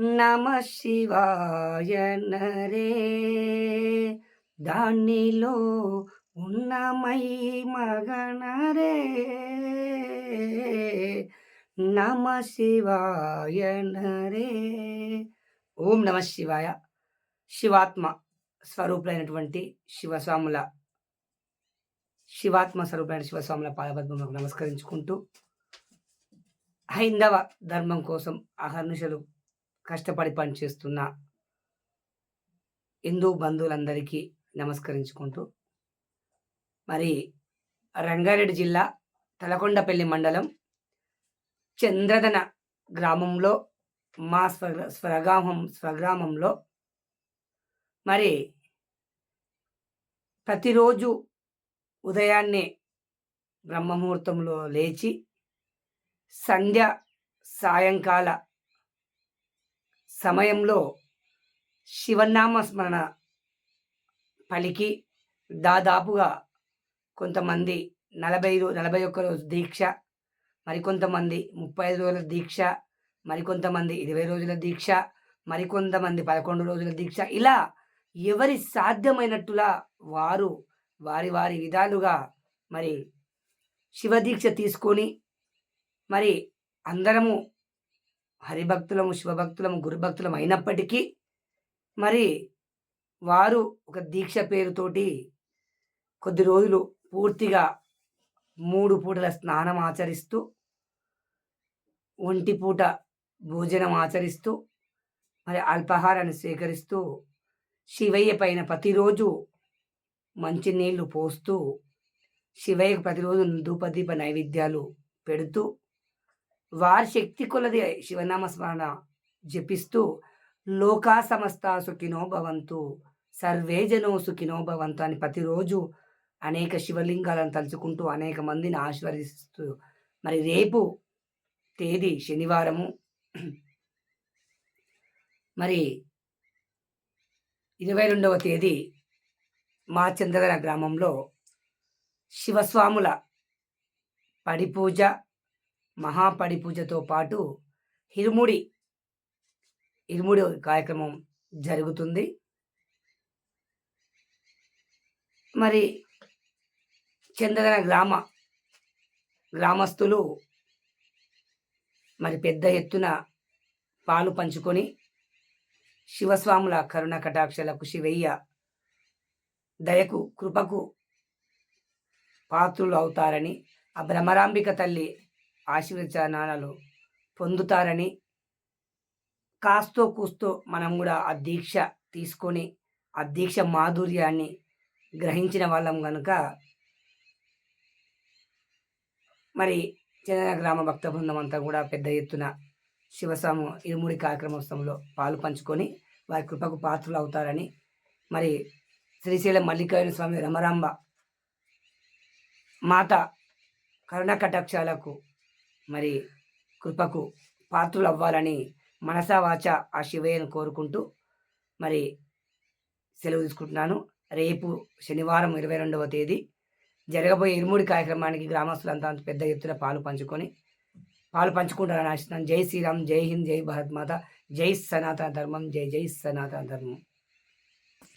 నమ శివాయ నరే. దానిలో ఉన్నమై మగనరే. నమ శివాయ నరే. ఓం నమ శివాయ. శివాత్మ స్వరూపులైనటువంటి శివస్వాముల శివాత్మ స్వరూపమైన శివస్వాముల పాదపద్మకు నమస్కరించుకుంటూ హైందవ ధర్మం కోసం అహర్నిశలు కష్టపడి పనిచేస్తున్న హిందూ బంధువులందరికీ నమస్కరించుకుంటూ మరి రంగారెడ్డి జిల్లా తలకొండపల్లి మండలం చంద్రదన గ్రామంలో మా స్వ స్వగ్రామం స్వగ్రామంలో మరి ప్రతిరోజు ఉదయాన్నే బ్రహ్మముహూర్తంలో లేచి సంధ్య సాయంకాల సమయంలో శివనామ స్మరణ పలికి దాదాపుగా కొంతమంది నలభై నలభై ఒక్క రోజు దీక్ష మరికొంతమంది ముప్పై ఐదు రోజుల దీక్ష మరికొంతమంది ఇరవై రోజుల దీక్ష మరికొంతమంది పదకొండు రోజుల దీక్ష. ఇలా ఎవరి సాధ్యమైనట్టులా వారు వారి వారి విధాలుగా మరి శివదీక్ష తీసుకొని మరి అందరము హరిభక్తులము శివభక్తులము గురుభక్తులం అయినప్పటికీ మరి వారు ఒక దీక్ష పేరుతోటి కొద్ది రోజులు పూర్తిగా మూడు పూటల స్నానం ఆచరిస్తూ ఒంటి పూట భోజనం ఆచరిస్తూ మరి అల్పాహారాన్ని స్వీకరిస్తూ శివయ్య పైన ప్రతిరోజు మంచినీళ్ళు పోస్తూ శివయ్యకు ప్రతిరోజు ధూపదీప నైవేద్యాలు పెడుతూ వారి శక్తి కొలది శివనామ స్మరణ జపిస్తూ లోకా సమస్త సుఖినో భవంతు సర్వే జనో సుఖినో భవంతు అని ప్రతిరోజు అనేక శివలింగాలను తలుచుకుంటూ అనేక మందిని ఆశీర్వదిస్తూ మరి రేపు తేదీ శనివారము. మరి ఇరవై రెండవ తేదీ మా చంద్రగర గ్రామంలో శివస్వాముల పడిపూజ మహాపడిపూజతో పాటు హిరుముడి ఇరుముడి కార్యక్రమం జరుగుతుంది. మరి చంద్రధర గ్రామ గ్రామస్తులు మరి పెద్ద ఎత్తున పాలు పంచుకొని శివస్వాముల కరుణ కటాక్షలకు శివయ్య దయకు కృపకు పాత్రులు అవుతారని ఆ భ్రమరాంబిక తల్లి ఆశీర్వచనాలు పొందుతారని కాస్తో కూస్తో మనం కూడా ఆ దీక్ష తీసుకొని ఆ దీక్ష మాధుర్యాన్ని గ్రహించిన వాళ్ళం కనుక మరి చిన్న గ్రామ భక్త బృందం అంతా కూడా పెద్ద ఎత్తున శివసాము ఇరుముడి కార్యక్రమోత్సవంలో పాలు పంచుకొని వారి కృపకు పాత్రలు అవుతారని మరి శ్రీశైలం మల్లికార్జున స్వామి రమరాంబ మాత కరుణ కటాక్షాలకు మరి కృపకు పాత్రలు అవ్వాలని మనసావాచ ఆ శివయ్యను కోరుకుంటూ మరి సెలవు తీసుకుంటున్నాను. రేపు శనివారం ఇరవై రెండవ తేదీ జరగబోయే ఇరుముడి కార్యక్రమానికి గ్రామస్తులంతా పెద్ద ఎత్తున పాలు పంచుకొని పాలు పంచుకుంటారని ఆశిస్తున్నాను. జై శ్రీరామ్ జై హింద్ జై భారత్ మాత జై సనాతన ధర్మం జై జై సనాతన ధర్మం.